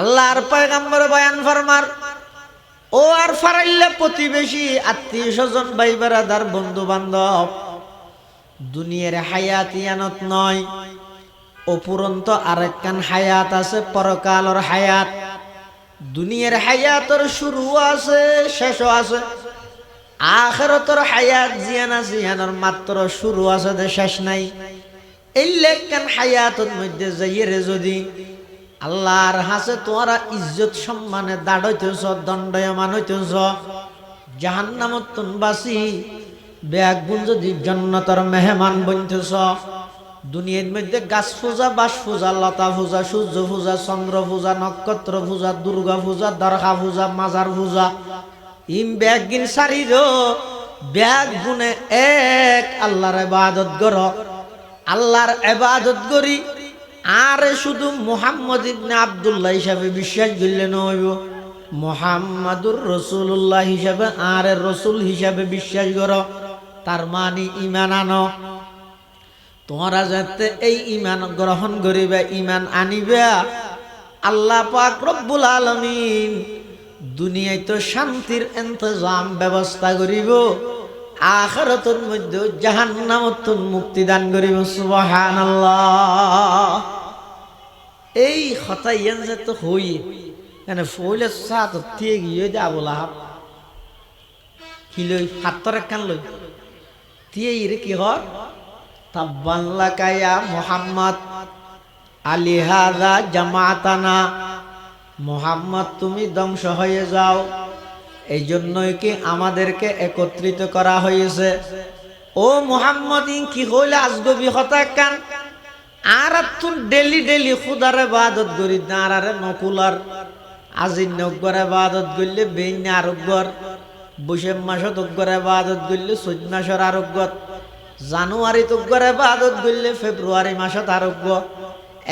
আল্লাহর পয়গাম্বর বয়ান ফরমার, ও আর ফারাইলে প্রতিবেশী, আত্মীয় স্বজন, ভাই বেড়াদার বন্ধু বান্ধব দুনিয়ার হায়াত ইয়ানত নয়, অপুরন্ত আরেকখান হায়াত আছে, পরকালর হায়াত। দুনিয়ার হায়াতর শুরু আছে, শেষও আছে। আখেরতর হায়াত জিয়ানা জিয়ানোর মাত্র শুরু আছে, শেষ নাই। এই লেখান হায়াতর মধ্যে যাইয়ে যদি আল্লাহর হাসে তোমরা ইজ্জত সম্মানে দাঁড়াইতেছ দণ্ডয়মান হইতেছ। জাহান্নামত তুন বাসি ব্যাগ গুণ যদি জন্নতর মেহমান বনতেছ। দুনিয়ার মধ্যে গাছ পূজা বাস পূজা লতা পূজা সূর্য পূজা চন্দ্র পূজা নক্ষত্র পূজা দুর্গা পূজা দরগা পূজা মাজার পূজা ইম ব্যাগ গিন সারির ব্যাগ গুনে এক আল্লাহর এবাদত গর আল্লাহর এবাদত করি আর শুধু মোহাম্মদ ইবনে আবদুল্লাহ হিসাবে বিশ্বাস করলে নইব মোহাম্মদুর রসুল্লাহ হিসাবে আর রসুল হিসাবে বিশ্বাস কর। তার মানে ইমান আনো। তোমরা যাতে এই ইমান গ্রহণ করিবে ইমান আনিবে। আল্লাহ পাক রব্বুল আলমিন দুনিয়ায় তো শান্তির ইন্তজাম ব্যবস্থা করিব। আখরতর মধ্যে জাহান্নামতন মুক্তি দান করিব, সুবহানাল্লাহ। এই হতাইয়ান যে তো হই মানে ফইলে সাত দিয়ে গিয়ে দে বলা আহাব কি লই হাতর একখান লই। দিয়ে ইরে কি হর? তাব্বান লাকায়া মুহাম্মদ, আলী হাদা জামাতানা। মোহাম্মদ, তুমি ধ্বংস হয়ে যাও। এই জন্যই কি আমাদেরকে একত্রিত করা হয়েছে? ও মোহাম্মদ কি হইলে আজগবি হতা কান? আর তুন ডেলি ডেলি খুদারে বাদত করি আরে নকুলার। আজি নগরে বাদত করলে বেইন আরোগ্যর। বৈশাখ মাসত অগ্গরে বাদত করলে চৈত মাসের আরোগ্যত জানুয়ারি তোগরে বাদত করলে ফেব্রুয়ারি মাসত আরোগ্য।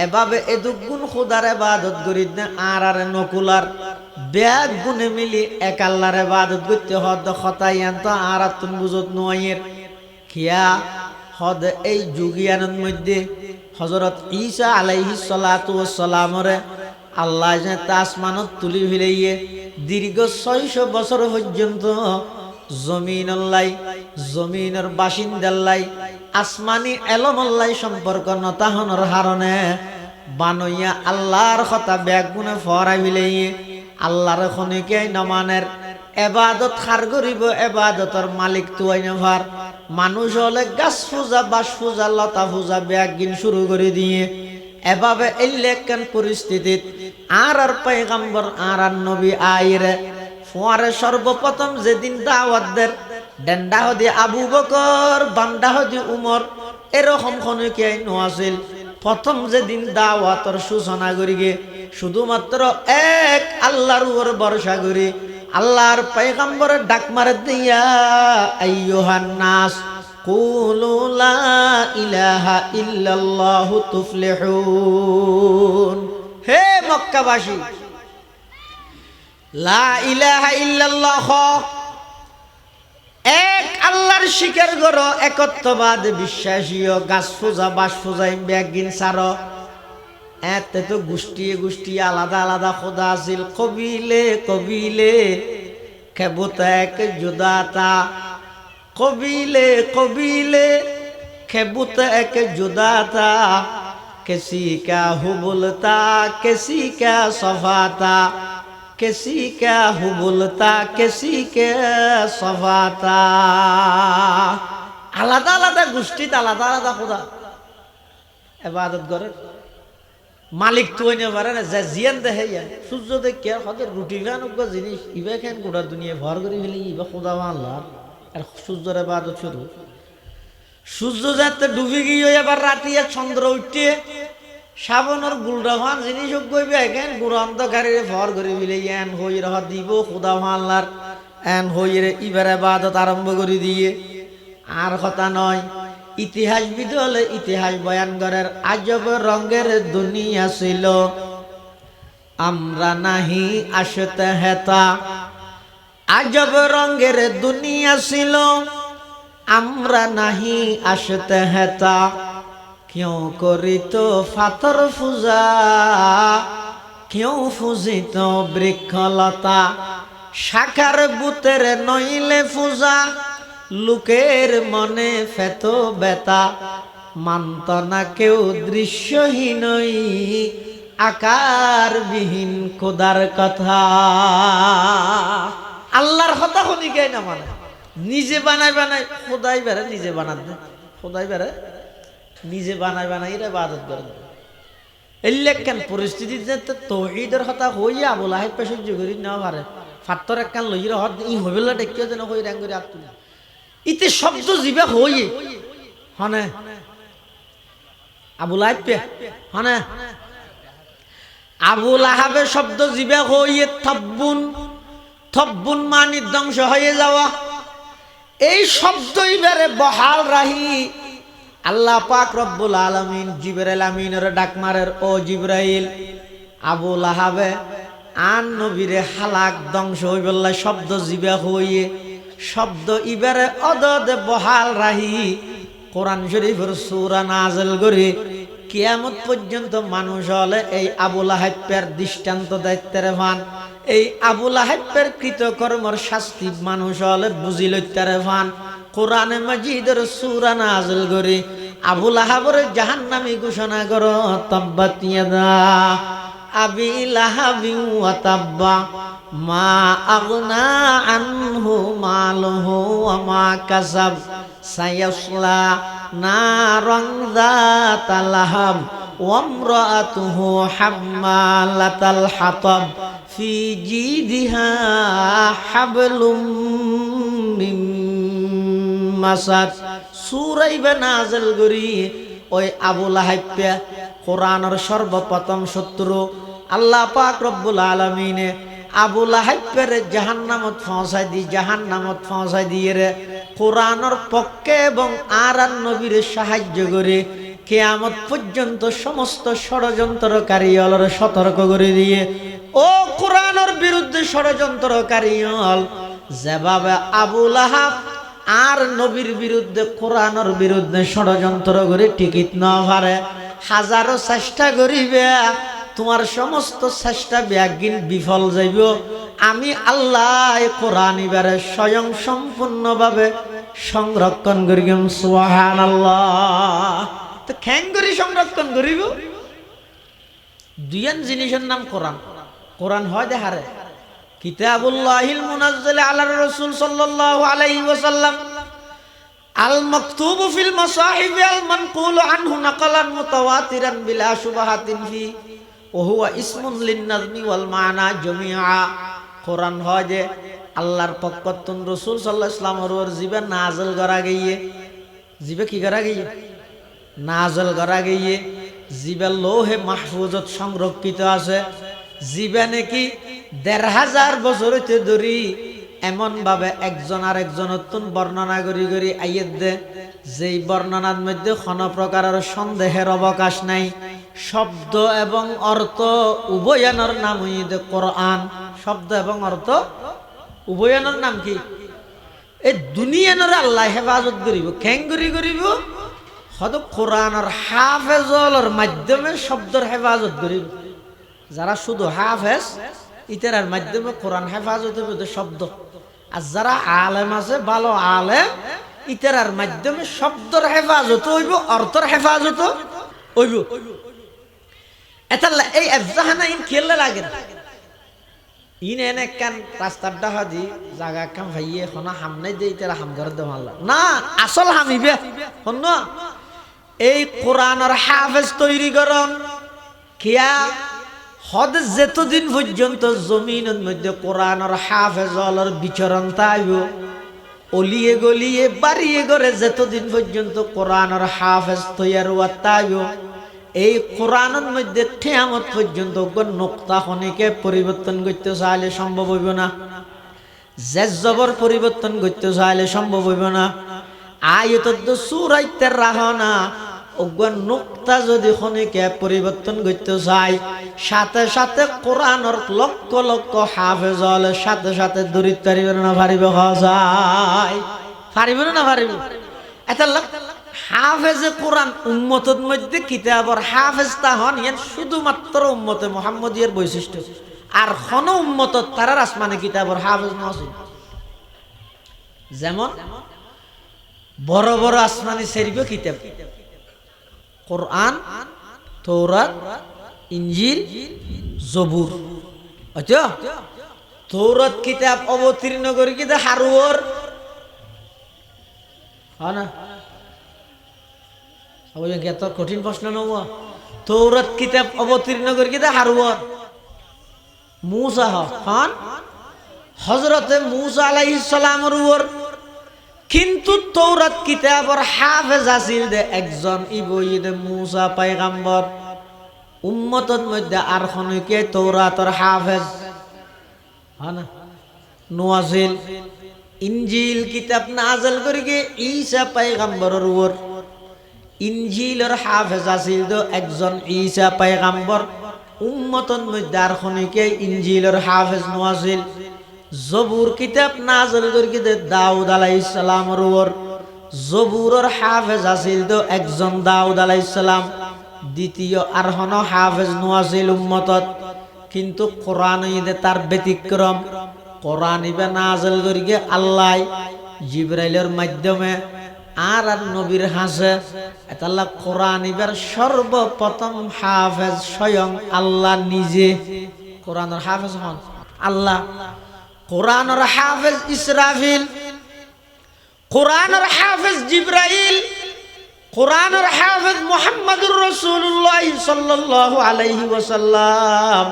এভাবে এদুগুণ খুদারে বাদত করি না আর আরে নকুলার। ব্যাগ গুনে মিলি এক আল্লাহরে বাদত করতে হদ খতাই আনত আর তুন বুঝত নোয়াইয়ের। খিয়া হদ এই যুগিয়ানের মধ্যে হজরত ঈসা আলাইহি সালাতু সালামরে আল্লাহ যে তাসমানত তুলি ফিরাইয়ে দীর্ঘ ছয়শো বছর পর্যন্ত জমিন আল্লাই জমিনের বাসিন্দাল্লাই, আসমানি এলমল্লাই সম্পর্ক নতাহনের হারণে বানইয়া আল্লাহর কথা ব্যাগ গুনে ফরাই ফিলাইয়ে আল্লাহর খনিকে নমানের এবাদত খার করিব, এবাদতর মালিক তুয়াই নেভার মানুষ হলে গাছ পূজা বাস পূজা লতা পূজা ব্যাগ গিন শুরু করে দিয়ে এভাবে এই লেখান পরিস্থিতিত? আর আর পেগম্বর আর আর নবী আইরে। ফোয়ারে সর্বপ্রথম যেদিন দাওয়াতদের ডেন্ডা হদি আবু বকর, বান্দা হদি উমর, এরকম খনিকে নোয়াছিল প্রথম যেদিন দাওয়াতর সূচনা করি গে শুধুমাত্র এক আল্লাহর উপর ভরসা করি। আল্লাহর পয়গম্বরের ডাক মারে দিয়া, আইয়ুহান নাস, কুলু লা ইলাহা হে লা ইলাহা এক আল্লাহর শিকার গর একত্ববাদ, বিশ্বাসীয় গাছ পূজা বাস পূজা ব্যাগিন সার। এতে তো গোষ্ঠী গোষ্ঠী আলাদা আলাদা খোদা আছিল, কবিলে কবিলে, খেবুতা এক জুদাতা। কবিলে কবিলে, খেবুতা এক জুদাতা। কেসি কা হুবুলতা কেসি কা সফাতা কেসি কা হুবুলতা কেসি কে সফাতা আলাদা আলাদা গোষ্ঠীতে আলাদা আলাদা খোদা। এবাদত করে মালিক তো হইনে পারে না, যে জিয়ান দেখে ইয়া। সূর্য দেখে হদের রুটি খান জিনিস, ইবা খান গোটা দুনিয়া ভর করে ফেলি, ইবা খোদা আল্লাহ আর সূর্যের এবাদত শুরু সূর্য যাতে ডুবে গিয়ে এবার রাতিয়ে চন্দ্র উঠে শ্রাবণের গুলডা ভান জিনিস গইবে এখান গুড় অন্ধকারে ভর করে ফেলে, এন হই রহ দিব খোদা আল্লাহর এন হই রে ইবার এবাদত আরম্ভ করে দিয়ে। আর কথা নয় ইতিহাসবিদ হলে ইতিহাস বয়ান করার আজব রঙের দুনিয়া ছিল। আমরা নাহি আসতে হেতা। আজব রঙের দুনিয়া ছিল। আমরা নাহি আসতে হেতা। কেউ করিত ফাতর পূজা কেউ ফুজিত বৃক্ষলতা। শাখার বুতের নইলে পূজা লোকের মনে ফেত বেতা মানত না কেউ দৃশ্যহীনই আকারবিহীন খোদার কথা। আল্লাহর কথা শুনি গে না মানে? নিজে বানাই বানাই খোদাই বেড়ে নিজে বানাত দে। খোদাই বেড়ে নিজে বানাই বানাই এরা বাদত করে এলেকেন পরিস্থিতি যে তহিদের কথা হইয়া বলা হয় পেশে জুগরি না পারে। ফাত্তর একখান লই হত ই হইবেলা দেখিও যেন হই র্যাং করে আতুল ইতে শব্দ জিবে হইয়ে হনে। আবুল আইপে হনে। আবুল আহাবে শব্দ জিবে হইয়ে থব্বুন। থব্বুন মানি ধ্বংস হয়ে যাওয়া। এই শব্দ ইবারে বহাল রাহি। আল্লাহ পাক রব্বুল আলমিন জিবরাইল আমিনের ডাকমারের ও জিব্রাইল আবুল আহাবে আন নবীরে হালাক ধ্বংস হইবল্লা শব্দ জিবে হইয়ে শব্দ ইবারে অদদ বহাল রাহি। কোরআন শরীফের সুরা নাজেল করে। কিয়ামত পর্যন্ত মানুষ হলে এই আবুল আহাব্যের দৃষ্টান্ত দায়িত্বের ভান। এই আবুল আহাব্যের কৃতকর্মর শাস্তি মানুষ হলে বুঝিল তারে ভান। কোরআনে মাজিদের সুরা নাজেল করে। আবুল আহাবর জাহান্নামি ঘোষণা কর, তাব্বাত ইয়াদা। আবি লাহাবি ওয়া তাব্বা মা আগনা আনহু মালহু ওয়া মা কাসাব সায়াসলা নারান যাতা লাহাব وامرأته حمالة الحطب في جيدها حبل من মাসাদ সুরাইবে নাজেল গরি ওই আবুল আহাইপ্যা কোরআনের সর্বপ্রথম শত্রু আল্লাহ পাক রব্বুল আলমিনে আবুল আহাইপ্যের জাহান্নামত ফসাই দি, জাহান্নামত ফসাই দিয়ে রে কোরআনের পক্ষে এবং আর আর নবীর সাহায্য করে কেয়ামত পর্যন্ত সমস্ত ষড়যন্ত্রকারী অলর সতর্ক করে দিয়ে, ও কোরআনের বিরুদ্ধে ষড়যন্ত্রকারী হল যেভাবে আবুল আহাব আর নবীর বিরুদ্ধে কোরআনের বিরুদ্ধে ষড়যন্ত্র করে টিকিট না পারে, হাজারো চেষ্টা করিবে তোমার সমস্ত চেষ্টা ব্যাগিন বিফল যাইব। আমি আল্লাহ কোরআন এবারে স্বয়ং সম্পূর্ণভাবে সংরক্ষণ করিম সুহান আল্লাহ তো খ্যাং করি সংরক্ষণ করিব? দুইয়ান জিনিসের নাম কোরআন। কোরআন হয় দেহারে। কিতাবুল্লাহিল মুনাজ্জাল আলার রাসূল সাল্লাল্লাহু আলাইহি ওয়াসাল্লাম, আল মাকতুব ফিল মাসাহিব আল মানকুল আনহু নাকালান মুতাওয়াতিরান বিলা শুবহাতিন ফি ও হুয়া ইসমুন লিন নাজমি ওয়াল মানা জামিআ কোরআন হয় যে আল্লাহর পক্ষতন রাসূল আলাইহি ওয়াসাল্লামের ওর জিবে নাজল করা গইয়ে। জিবে কি করা গইয়ে? নাজল করা গইয়ে। জিবে লোহে মাহফুজত সংরক্ষিত আছে। জিবে নাকি দেড় হাজার বছর হইতে ধরি এমন ভাবে একজন আর একজন নতুন বর্ণনা করি করি আইয়ের দে যেই বর্ণনার মধ্যে কোন প্রকারের সন্দেহের অবকাশ নাই। শব্দ এবং অর্থ উভয়ানোর নাম হইতে কোরআন। শব্দ এবং অর্থ উভয়ানোর নাম কি? এই দুনিয়ানোর আল্লাহ হেফাজত করিব খেঙ্গুরি করিব? হয়তো কোরআনের হাফেজলের মাধ্যমে শব্দর হেফাজত করিব। যারা শুধু হাফেজ, ইতারার মাধ্যমে কোরআন হেফাজত হবে শব্দ। আর যারা আলেম আছে, ভালো আলেম, ইতারার মাধ্যমে শব্দর হেফাজত হইব, অর্থর হেফাজত হইব। এটা এই ইন খেললে লাগে ইন এনে কান রাস্তার ডাহা দি জাগা কাম ভাইয়ে হনা হামনে দে ইতারা হাম করে দে মাল্লা না, আসল হামিবে হন এই কোরআনের হাফেজ তৈরি করন। কিয়া হদ যেতদিন পর্যন্ত জমিনের মধ্যে কোরআনের হাফেজলের বিচরণ তাইব, অলিয়ে গলিয়ে বাড়িয়ে গড়ে যেতদিন পর্যন্ত কোরআনের হাফেজ তৈয়ার তাইব। এই কোরআনের মধ্যে ঠেয়ামত পর্যন্ত নোক্তা খনিকে পরিবর্তন করতে চাইলে সম্ভব হইব না। জেজ জবর পরিবর্তন করতে চাইলে সম্ভব হইব না। আয়ত সুরাইতের রাহনা অজ্ঞান নোক্তা যদি খনিকে পরিবর্তন করতে চাই, সাথে সাথে কোরআনর লক্ষ লক্ষ হাফেজ সাথে সাথে দূরিত পারিব না পারিব যায়। পারিব না পারিব এটা হাফেজে কোরআন উম্মতের মধ্যে কিতাবর হাফেজ তা হন, ইয়ান শুধুমাত্র উম্মতে মোহাম্মদিয়ার বৈশিষ্ট্য। আর হন উম্মত তারার আসমানে কিতাবর হাফেজ নসিব যেমন, বড় বড় আসমানি সেরিব কিতাব। কোরআন তৌরাত ইঞ্জিল জবুর। আচ্ছা তৌরাত কিতাব অবতীর্ণ করি কিতা হারুয়র হয় না এত কঠিন প্রশ্ন নব তৌরাত কিতাব অবতীর্ণ করি কিতা হারুয়র? মুসা হন হজরতে মুসা আলাইহিস সালামের উপর। কিন্তু তৌরাত কিতাবর হাফেজ আছিল দে একজন ইবইদে মুসা পায়গাম্বর উম্মতর মধ্যে আর খনকে তৌরাতর হাফেজ? হনা নোয়াজিল ইনজিল কিতাব নাজল করি গে ঈসা পায়গাম্বরের উপর। ইনজিলর হাফেজ আছিল তো একজন ঈসা পায়গাম্বর উম্মতর মধ্যে আর খনকে ইনজিলর হাফেজ নোয়াজিল জবুর কিতাব নাজল গে দাউদ আলাইহিস সালামের উপর। জবুরের হাফেজ আছিল তো একজন দাউদ আলাইহিস সালাম। দ্বিতীয় আর হন হাফেজ নোয়াজিল উম্মতত। কিন্তু কোরআন ঈদে তার ব্যতিক্রম। কোরআন ইবে নাজল করি গে আল্লাহ জিব্রাইলের মাধ্যমে আর আর নবীর হাসে এতাল্লাহ কোরআন ইবার সর্বপ্রথম হাফেজ স্বয়ং আল্লাহ নিজে। কোরআনের হাফেজ হন আল্লাহ। কোরআনের হাফেজ ইসরাফিল, কোরআনের হাফেজ জিব্রাইল, কোরআনের হাফেজ মোহাম্মদুর রসুল্লাহ সাল্লাল্লাহু আলাইহি ওয়াসাল্লাম।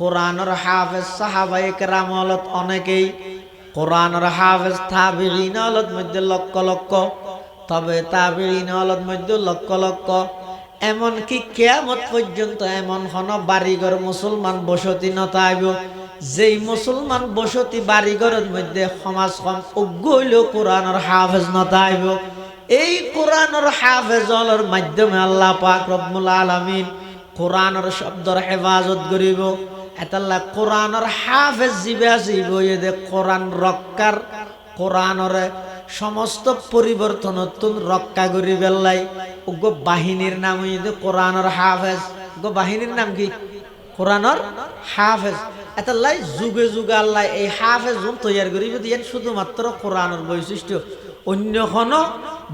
কোরআনের হাফেজ সাহাবাই কেরামলত অনেকেই কোরআনের হাফেজ তাবিঈন আলত মধ্যে লক্ষ লক্ষ, তবে তাবিঈন আলত মধ্যে লক্ষ লক্ষ। এমনকি কেয়ামত পর্যন্ত এমন হন বাড়িঘর মুসলমান বসতি নতাইব যেই মুসলমান বসতি বাড়িঘরের মধ্যে সমাজ কম অজ্ঞ হইলেও কোরআনের হাফেজ নতাইব এই কোরআনের হাফেজলের মাধ্যমে আল্লাহ পাক রব্বুল আলামিন কোরআনের শব্দর হেফাজত করিব। এতাল্লা কোরআনের হাফেজ জিবে আসিব এদে কোরআন রক্ষার, কোরআনের সমস্ত পরিবর্তনতুন রক্ষা করি বেল্লাই। উগ্র বাহিনীর নাম হইতে কোরআনের হাফেজ। উগ্র বাহিনীর নাম কি? কোরআনের হাফেজ। এতাল্লাই যুগে যুগে আল্লাহ এই হাফেজ তৈয়ার দিয়ে শুধুমাত্র কোরআনের বৈশিষ্ট্য অন্য কোনো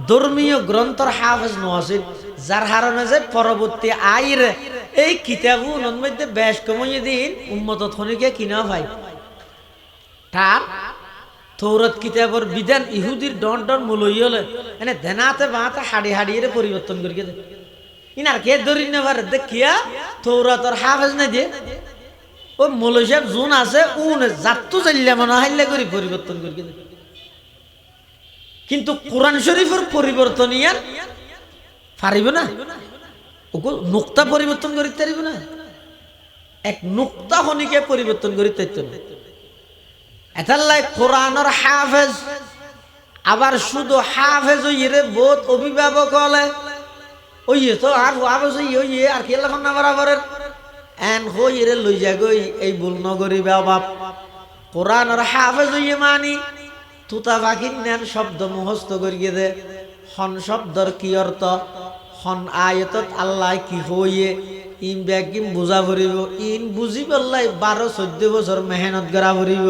ধর্মীয় গ্রন্থর হাফেজ নোয়াছিল যার হারণে যে পরবর্তী আইরে এই কিতাবু মধ্যে বেশ কমিয়ে দিন উম্মত খনিকে কিনা ভাই তার তৌরত কিতাবর বিধান ইহুদির ডন ডন মুলই হলে এনে দেনাতে বাঁতে হাড়ি হাড়িয়ে পরিবর্তন করি ইনার কে ধরি না পারে দেখিয়া তৌরতর হাফেজ না দিয়ে ও মৌলই সাহেব জোন আছে, উন জাতু চাইলে মনে হাইলে করি পরিবর্তন করি কিন্তু কোরআন শরীফের পরিবর্তন ইয়ার পারিব না। ওকে নুক্তা পরিবর্তন করিতে পারিব না। এক নুক্তা হনিকে পরিবর্তন করিতে না এতাল্লাই কোরআনের হাফেজ। আবার শুধু হাফেজ ইয়ে বহুত অভিভাবক হলে। ওই তো আর হাফেজ ওই আর কি লাগান না বরাবরের। এন হই রে লই যা গই, এই ভুল নগরী বাপ। কোরআনের হাফেজ ইয়ে মানি। তুতা পাখির নেন শব্দ মুহস্ত করিয়ে দে। হন শব্দর কি অর্থ? হন আয়তত আল্লাহ কি হইয়ে? ইন ব্যাগিম বুঝা ভরিব ইন বুঝি পেলাই বারো চোদ্দ বছর মেহনত করা ভরিব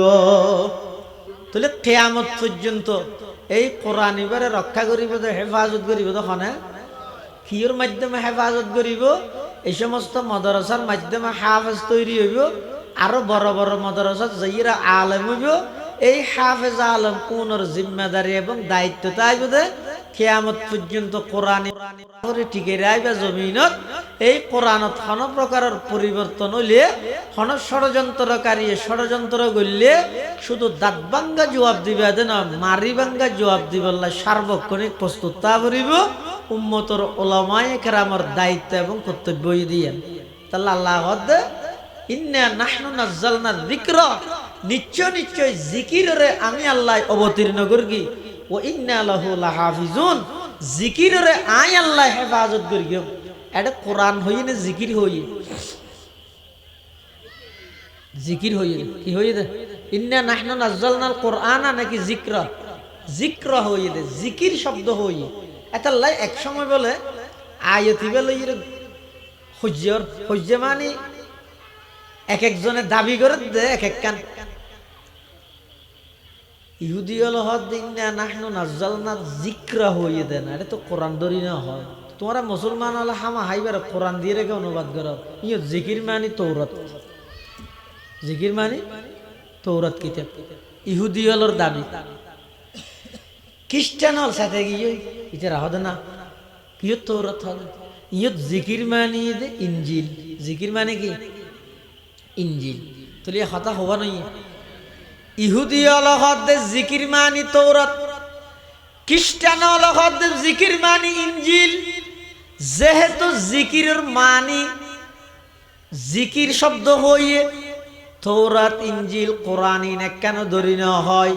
তাহলে কেয়ামত পর্যন্ত এই কোরআন এবারে রক্ষা করিব তো হেফাজত করিব তো হনে? কিয়র মাধ্যমে হেফাজত করিব? এই সমস্ত মদরসার মাধ্যমে হাফেজ তৈরি হইব। আরও বড় বড় মদরসা যাইরা আলেম হইব। এই হাফেজ আলম কোনর জিম্মেদারি এবং দায়িত্ব তাই বোধে কেয়ামত পর্যন্ত কোরআন টিকে জমিনত। এই কোরআনত কোন প্রকারের পরিবর্তন হইলে কোন ষড়যন্ত্রকারী ষড়যন্ত্র করলে শুধু দাঁত ভাঙ্গা জবাব দিবে দেন মারি ভাঙ্গা জবাব দিবে সার্বক্ষণিক প্রস্তুত তা করিব। উম্মতর ওলামায় কেরামর দায়িত্ব এবং কর্তব্য দিয়ে। তাহলে আল্লাহ ইন্না নাহনু নাজ্জালনা যিকর। নিশ্চয় নিশ্চয় জিকিরে আমি আল্লাহ অবতীর্ণ করি। ও ইন্না লাহু লাহাফিজুন। জিকিরে আই আল্লাহ হেফাজত করি। এটা কোরআন হই না জিকির হই জিকির হই কি হই দে ইন্না নাহনু নাজ্জালনাল কোরআনা নাকি জিক্র? জিক্র হই দে জিকির শব্দ হই এটা লাই এক সময় বলে, আয়তি বলে সূর্যর সূর্য মানে এক একজনে দাবি করে দে, এক এক কান। ইহুদি হল দিন না, নাহনু নাজ্জাল না জিক্রা হইয়ে দেন। এটা তো কোরআন ধরি না হয়। তোমরা মুসলমান হলে হামা হাইবার কোরআন দিয়ে রেখে অনুবাদ করো। ইয়ে জিকির মানি তৌরত জিকির মানি তৌরত কিতাব। ইহুদি হলর দাবি। খ্রিস্টান হল সাথে গিয়ে এটা রাহ না কিয় তৌরত হল। ইয়ত জিকির মানি দে ইঞ্জিল জিকির মানে কি? ইঞ্জিল। তুলি হতা হবা নই। ইহুদি অলহদ দে জিকির মানি তৌরত খ্রিস্টান অলহদ দে জিকির মানি ইঞ্জিল। যেহেতু জিকিরের মানি, জিকির শব্দ হইয়ে তৌরাত ইঞ্জিল, কোরআন কেন ধরি হয়?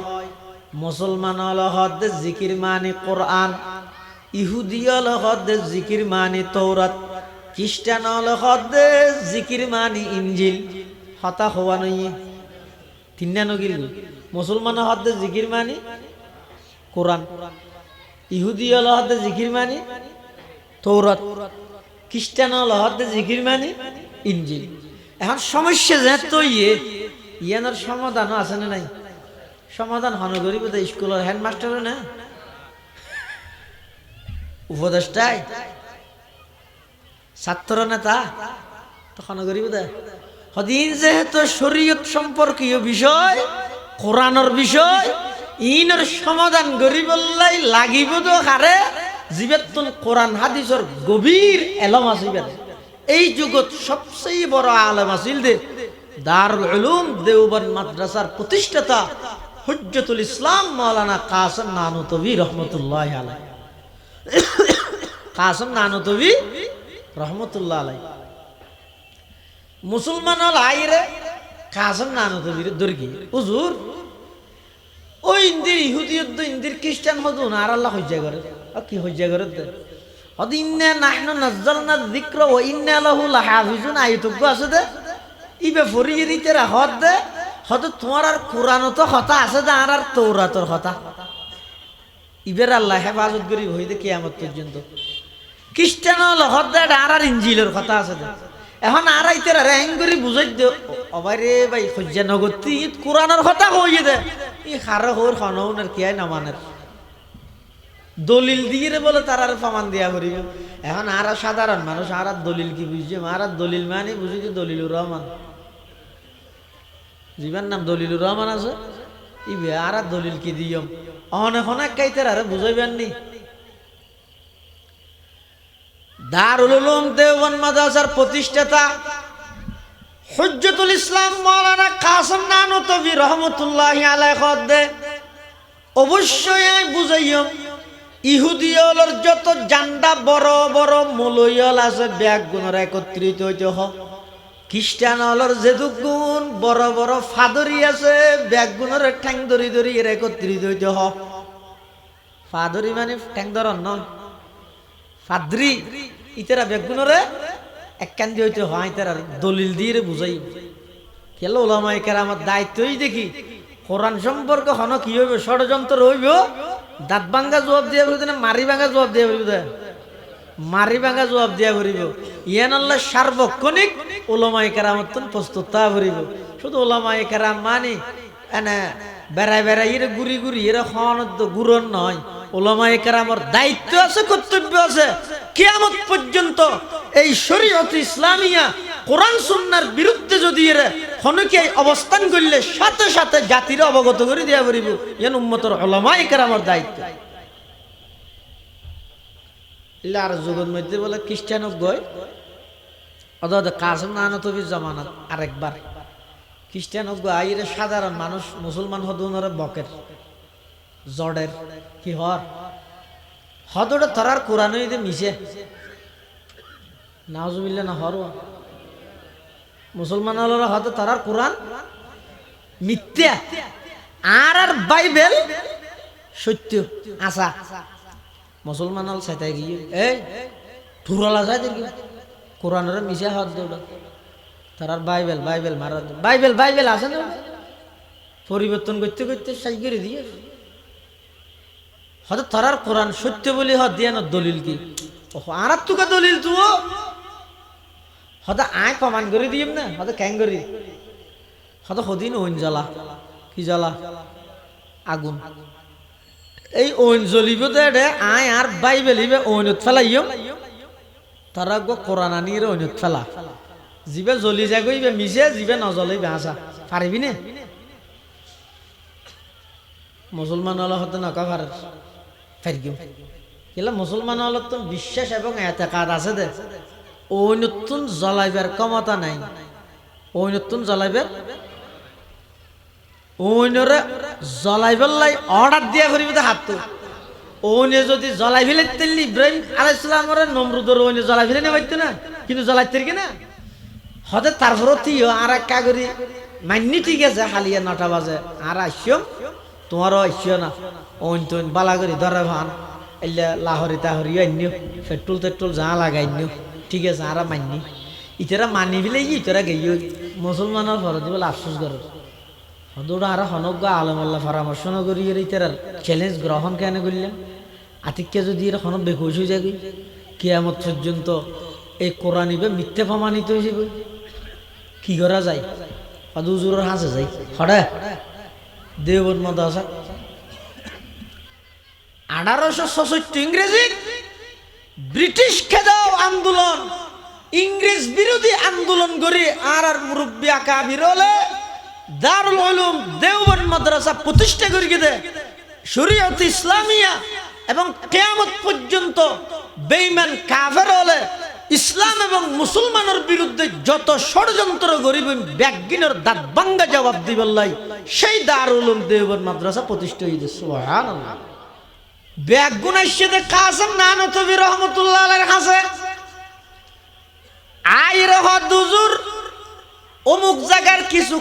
মুসলমান অলহদ জিকির মানি কোরআন, ইহুদি অলহদ জিকির মানি তৌরাত খ্রিস্টান অলহদ জিকির মানি ইঞ্জিল। হতা হওয়া নই। তিনটা নগিল। মুসলমান হদ জিকির মানি কোরআন ইহুদি অলহদ জিকির মানি তৌরাত খ্রিস্টান অলহদ জিকির মানি, ইঞ্জিল। এখন সমস্যা যে তো ইয়ে ইয়ানোর সমাধানও আছে না নাই? সমাধান হন গরিব স্কুলের হেডমাস্টার না? উপদেষ্টাই? ছাত্র নেতা? তখন গরিব দে। সদিন যেহেতু শরীয়ত সম্পর্কীয় বিষয়, কোরআনের বিষয়, ইনের সমাধান গরিবল্লাই লাগিব তো হারে জীবেতন কোরআন হাদিসর গভীর এলম আসিবেন এই যুগত সবচেয়ে বড় আলম আছিল দে দারুল উলুম দেওবন মাদ্রাসার প্রতিষ্ঠাতা হুজ্জতুল ইসলাম মাওলানা কাসম নানুতবি রহমতুল্লাহ আলাই কাসম নানুতবি রহমতুল্লাহ আলাই মুসলমান হল আইরে কাসম নানুতবির দুর্গি হুজুর ও ইন্দির ইহুদি হদ্দ ইন্দির খ্রিস্টান হদু না, আর আল্লাহ হজ্জা করে। কি হজ্জা করে হদ ইন্না নাহনু নাজ্জালনা আছে দে। ইবে ফরিয়ে দিতে হদ দে। হদ তোমার আর কোরআন তো কথা আছে দে, আর আর তৌরাতর কথা ইবের আল্লাহ হেফাজত করি হই দে কিয়ামত পর্যন্ত। খ্রিস্টান হল হদ দে, আর আর ইঞ্জিলের কথা আছে দে। এখন আর আইতে রেং করে বুঝাই দে অবারে ভাই হজ্জা নগতি কোরআনের কথা কইয়ে দে। ই খারে হোর হনউনের কিয়াই নামানের দলিল দিয়ে বলে তার আর প্রমাণ দিয়া করিব এখন আর সাধারণ মানুষ, আর দলিল কি বুঝছে আর দলিল মানে বুঝি যে দলিলুর রহমান? জীবের নাম দলিলুর রহমান আছে। আর আর দলিল কি দিয়ম? অনেক অনেক কাইতে আর বুঝাইবেন নি। দারুল উলুম দেওবন মাদ্রাসার প্রতিষ্ঠাতা হুজ্জতুল ইসলাম মাওলানা কাসম নানতবি রহমতুল্লাহ আলাইহি খদ্দে। অবশ্যই আমি বুঝাইম ইহুদিয়লের যত জান্ডা বড় বড় মলয়ল আছে, ব্যাগ গুণের একত্রিত হইতে হ। খ্রিস্টান হলর যেদু গুণ বড় বড় ফাদরি আছে, ব্যাগ গুণের ঠ্যাং ধরি ধরি এর একত্রিত হইতে হ। ফাদরি মানে ঠ্যাং ধরন নয়, ফাদ্রি। ইতারা ব্যাগ গুণরে এক কান দিয়ে হইতে হয় তারা দলিল দিয়ে বুঝাই। কেন ওলামাই আমার দায়িত্বই দেখি, কোরআন সম্পর্ক হন কি হইবে, ষড়যন্ত্র হইব, দাঁত ভাঙ্গা জবাব দিয়া করিব না, মারি ভাঙ্গা জবাব দিয়া করিব মারি ভাঙ্গা জবাব দিয়া করিব ইয়ান আল্লাহ সার্বক্ষণিক ওলামাই কেরামত প্রস্তুত তা করিব। শুধু ওলামাই কেরাম মানি বেড়াই বেড়াই এর গুড়ি গুড়ি, এর খাওয়ানোর গুরন নয়। ওলামাই কেরামর দায়িত্ব আছে, কর্তব্য আছে। কিয়ামত পর্যন্ত এই শরীয়ত ইসলামিয়া, কোরআন সুন্নার বিরুদ্ধে যদি এর হনকে অবস্থান করলে সাথে সাথে জাতির অবগত করে দিয়া পারিব ইয়ান উম্মতর ওলামাই কেরামর দায়িত্ব। আর যুগের মধ্যে বলে খ্রিস্টান গয় অদ কাসম নানতবির জামানত আরেকবার। খ্রিস্টান আইরে সাধারণ মানুষ, মুসলমান হদুনরে বকের জডের কি হর হদটা ধরার কোরআন মিশে। নাওজুবিল্লা না হর মুসলমান হলরা হয়তো তারার কোরআন মিথ্যা। আর আর বাইবেল সত্য, আশা। মুসলমান হল সাইতাই গিয়ে, এই, ঠুরালা যায় কোরআনের মিশে হাত দৌড়া। তারার বাইবেল বাইবেল মারা বাইবেল বাইবেল আছে না? পরিবর্তন করতে করতে সাই করে দিয়ে। হয়তো তারার কোরআন সত্য বলি হ দিয়ে না দলিল কি? আর তোকে দলিল তুও? হয়তো আয় প্রমাণ করে দিম না? হয়তো ক্যাং করি। হয়তো সদিন ঐন জ্বালা। কি জ্বালা? আগুন। এই ঐন জ্বলিব দে আয় আর বাইবেলিবে ঐনত ফেলাইও তারা গো কোরআন আনিয়ে ঐনত ফেলা জিবে জ্বলি যায় গইবে মিশে জিবে নজ্বলিবে আসা পারিবি নে? মুসলমান হলে হতে নকা পারে কিলা মুসলমান হলে তো বিশ্বাস এবং এতেকাদ আছে দে। ঐনতুন জ্বলাইবার ক্ষমতা নাই। ঐনতুন জ্বলাইবার ঐনরে জ্বলাইবার লাই অর্ডার দিয়া করিবে তো হাত ঐনে যদি জ্বলাই ফেলে তেলি ইব্রাহিম আলাইসালামরে নমরুদর ঐনে জ্বলাই ফেলে নেবাইতো না? কিন্তু জ্বলাইতে কি না? হতে তারপরও তিও আর এক কাগরি মান্যি ঠিক আছে হালিয়া নটা বাজে। আর আসিও তোমারও আসিও না। ওইন তোইন বালা করি ধরে ভান। এলে লাহরি তাহরি আনিও পেট্রোল টেট্রোল যা লাগাই নিও ঠিক আছে, আর মান্যি ইতারা মানি ফেলে ইতারা গেইও মুসলমানের ফরত বলে আফসোস করে হদৌড়া আর হনজ্ঞ আলমাল্লা পরামর্শ নগরী এর ইতারার চ্যালেঞ্জ গ্রহণ কেন করলাম আতিককে যদি এর হন বেকুশ হয়ে যাবে কেয়ামত পর্যন্ত এই কোরআন ইবে মিথ্যে প্রমাণিত হয়ে যাবে কি করা যায়? হদুজুরের হাসে যাই। হঠাৎ দেবন মাদ্রাসা আঠারোশো ছষট্টি ইংরেজি, ব্রিটিশ খেদাও আন্দোলন, ইংরেজ বিরোধী আন্দোলন করে আর আর মুরব্বী আঁকা বিরলে দারুল উলুম দেওবন মাদ্রাসা প্রতিষ্ঠা করে দে শরীয়ত ইসলামিয়া এবং কেয়ামত পর্যন্ত বেইমান কাফের হলে ইসলাম এবং মুসলমানের বিরুদ্ধে যত ষড়যন্ত্র গরিব ব্যাগিনের দাঁত বাঙ্গা জবাব দিবল্লাই সেই দারুল উলুম দেওবন মাদ্রাসা প্রতিষ্ঠা আই অমুক কিছু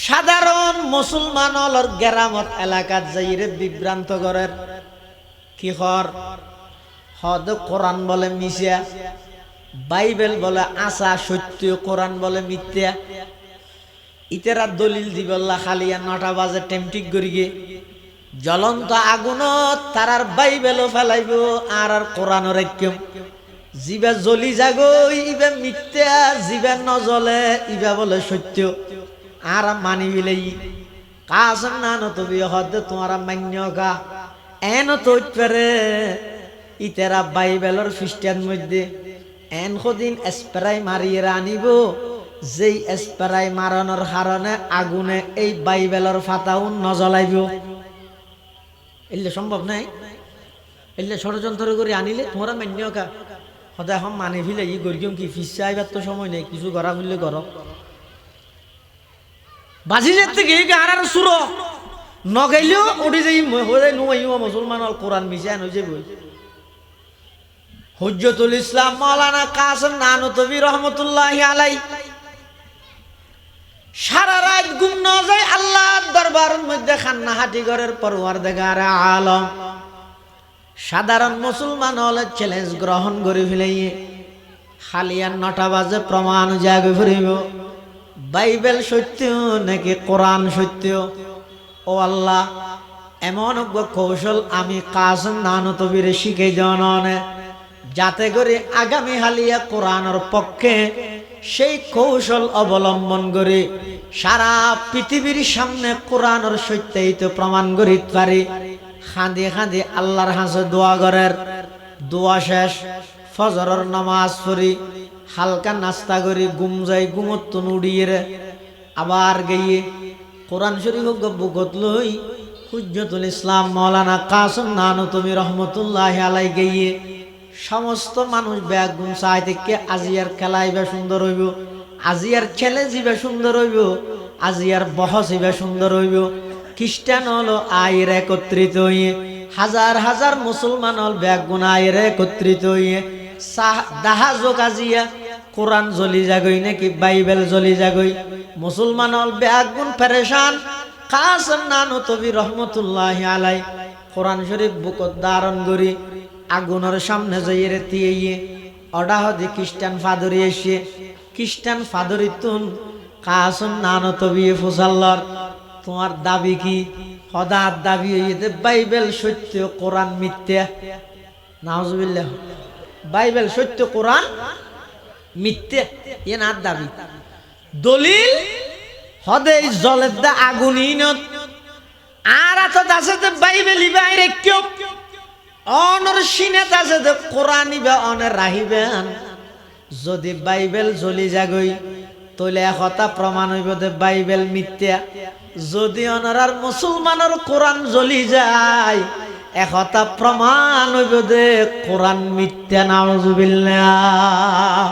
সাধারণ মুসলমান বিভ্রান্ত করের কি হর হদ কোরআন বলে মিশিয়া, বাইবেল বলে আশা, সত্য, কোরআন বলে মিথ্যা। ইতেরা দলিল দিবল্লা খালিয়া নটা বাজে টেমটিক করিগে জ্বলন্ত আগুনত তারার বাইবেলও ফেলাইব, আর আর কোরআন রাখ্যম জিবা জ্বলি যাগই ইবা মিথ্যা, জিবা নজ্বলে ইবা বলে সত্য। আর মানি বিলেই কাজ না নতবি হদ তোমার মান্য গা। এন তৈপারে ইতেরা বাইবেলর খ্রিস্টান মধ্যে। এন সদিন স্প্রাই মারিয়ে আনিব যেই স্প্রাই মারানোর কারণে আগুনে এই বাইবেলর ফাতাও নজ্বলাইব। এলে সম্ভব নাই। এলে ষড়যন্ত্র করে আনিলে তোমরা মান্য কা। সদায় এখন মানি ফিলে ই গরিয়ম কি, ফিসে আইবার তো সময় নেই, কিছু করা বললে কর। বাজি যেতে গিয়ে আর আর সুর। নগাইলেও উঠি যাই হয়ে নুয়াইও মুসলমান অল কোরআন মিশান হয়ে যাবে হজ্জতুল ইসলাম মাওলানা কাসম নানুতবি রহমতুল্লাহ আলাই। সারা রাত গুম না যায় আল্লাহ দরবারের মধ্যে খান্না ঘরের পরওয়ার দেখার আলম। সাধারণ মুসলমান হলে চ্যালেঞ্জ গ্রহণ করে ফেলাইয়ে খালিয়ান নটা বাজে প্রমাণ জাগে ফুরিব। বাইবেল সত্য নাকি কোরআন সত্য? ও আল্লাহ, এমন কৌশল আমি কাজ নানতবিরে শিখে জননে যাতে করে আগামী হালিয়া কোরআনের পক্ষে সেই কৌশল অবলম্বন করে সারা পৃথিবীর সামনে কোরআনের সত্যায়িত প্রমাণ করিতে পারে। খাঁদি খাঁদি আল্লাহর হাসে দোয়া করার, দোয়া শেষ, ফজরের নামাজ পড়ি, হালকা নাস্তা করি গুম যাই ঘুমত উড়িয়ে আবার গিয়ে কোরআন শরীফ বুকত লই হুজ্জতুল ইসলাম মৌলানা কাসম নানু তুমি রহমতুল্লাহ আলাই গিয়ে সমস্ত মানুষ ব্যাগ গুণ চাই থেকে আজিয়ার খেলাইবে সুন্দর হইব, আজিয়ার ছেলে যাবে সুন্দর হইব, আজিয়ার বহস হইবে সুন্দর হইব। খ্রিস্টান হলো আয়ের একত্রিত হইয়ে, হাজার হাজার মুসলমান হল ব্যাগ গুণ আয়ের একত্রিত হইয়ে। দাহাজক আজিয়া, কোরআন জ্বলি যাগই নাকি বাইবেল জ্বলি যাগই মুসলমান হল ব্যাগ গুণ ফেরেশান কাসম নানু তবি রহমতুল্লাহ আলাই কোরআন শরীফ বুকত ধারণ করি আগুনের সামনে যাইয়ে দিয়ে অডা হদি খ্রিস্টান ফাদরি এসে, খ্রিস্টান ফাদরি তুন কাসম নানু তবি ফুসাল্লার। তোমার দাবি কি? হদার দাবি হইতে বাইবেল সত্য, কোরআন মিথ্যা। নাউজুবিল্লাহ। বাইবেল সত্য, কোরআন মিথ্যে। এ না দাবি। দলিল, হদে জলের দা আগুন আর আছে যে বাইবেল বাইরে কেউ অনর সিনেত আছে যে কোরআন ইবা অনের রাহিবেন যদি বাইবেল জ্বলি যাগই তইলে একতা প্রমাণ হইব যে বাইবেল মিথ্যা। যদি অনার মুসলমানের কোরআন জ্বলি যায়, একতা প্রমাণ হইব যে কোরআন মিথ্যা, নাউজুবিল্লাহ।